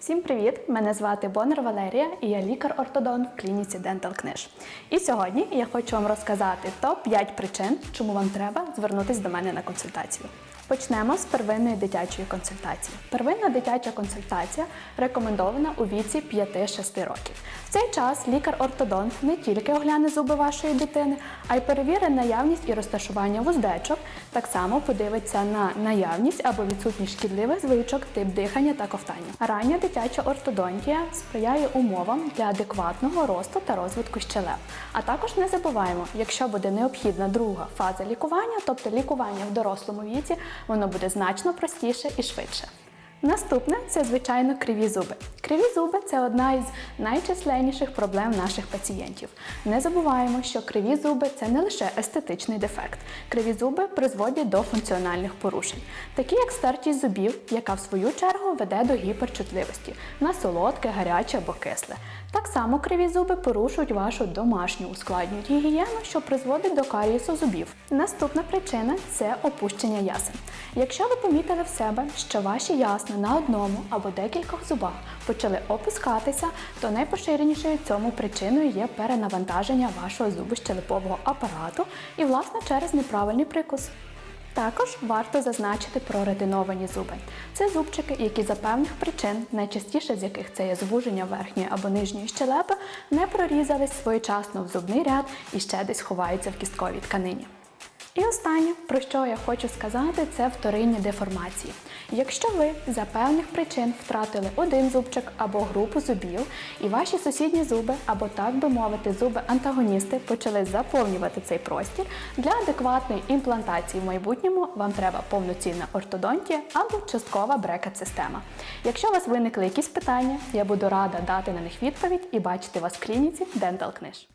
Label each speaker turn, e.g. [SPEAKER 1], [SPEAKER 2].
[SPEAKER 1] Всім привіт! Мене звати Бонер Валерія і я лікар-ортодонт в клініці Dental Книж. І сьогодні я хочу вам розказати топ-5 причин, чому вам треба звернутися до мене на консультацію. Почнемо з первинної дитячої консультації. Первинна дитяча консультація рекомендована у віці 5-6 років. В цей час лікар-ортодонт не тільки огляне зуби вашої дитини, а й перевірить наявність і розташування вуздечок. Так само подивиться на наявність або відсутність шкідливих звичок, тип дихання та ковтання. Рання дитяча ортодонтія сприяє умовам для адекватного росту та розвитку щелеп. А також не забуваємо, якщо буде необхідна друга фаза лікування, тобто лікування в дорослому віці, воно буде значно простіше і швидше. Наступне це, звичайно, криві зуби. Криві зуби це одна із найчисленніших проблем наших пацієнтів. Не забуваємо, що криві зуби це не лише естетичний дефект. Криві зуби призводять до функціональних порушень, такі як стертість зубів, яка в свою чергу веде до гіперчутливості на солодке, гаряче або кисле. Так само криві зуби порушують вашу домашню ускладнюють гігієну, що призводить до карієсу зубів. Наступна причина це опущення ясен. Якщо ви помітили в себе, що ваші ясна на одному або декількох зубах почали опускатися, то найпоширенішою цьому причиною є перенавантаження вашого зубощелепового апарату і, власне, через неправильний прикус. Також варто зазначити про ретиновані зуби. Це зубчики, які за певних причин, найчастіше з яких це є звуження верхньої або нижньої щелепи, не прорізались своєчасно в зубний ряд і ще десь ховаються в кістковій тканині. І останнє, про що я хочу сказати, це вторинні деформації. Якщо ви за певних причин втратили один зубчик або групу зубів, і ваші сусідні зуби, або так би мовити, зуби-антагоністи почали заповнювати цей простір, для адекватної імплантації в майбутньому вам треба повноцінна ортодонтія або часткова брекет-система. Якщо у вас виникли якісь питання, я буду рада дати на них відповідь і бачити вас в клініці Dental Книж.